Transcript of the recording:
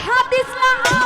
কথা না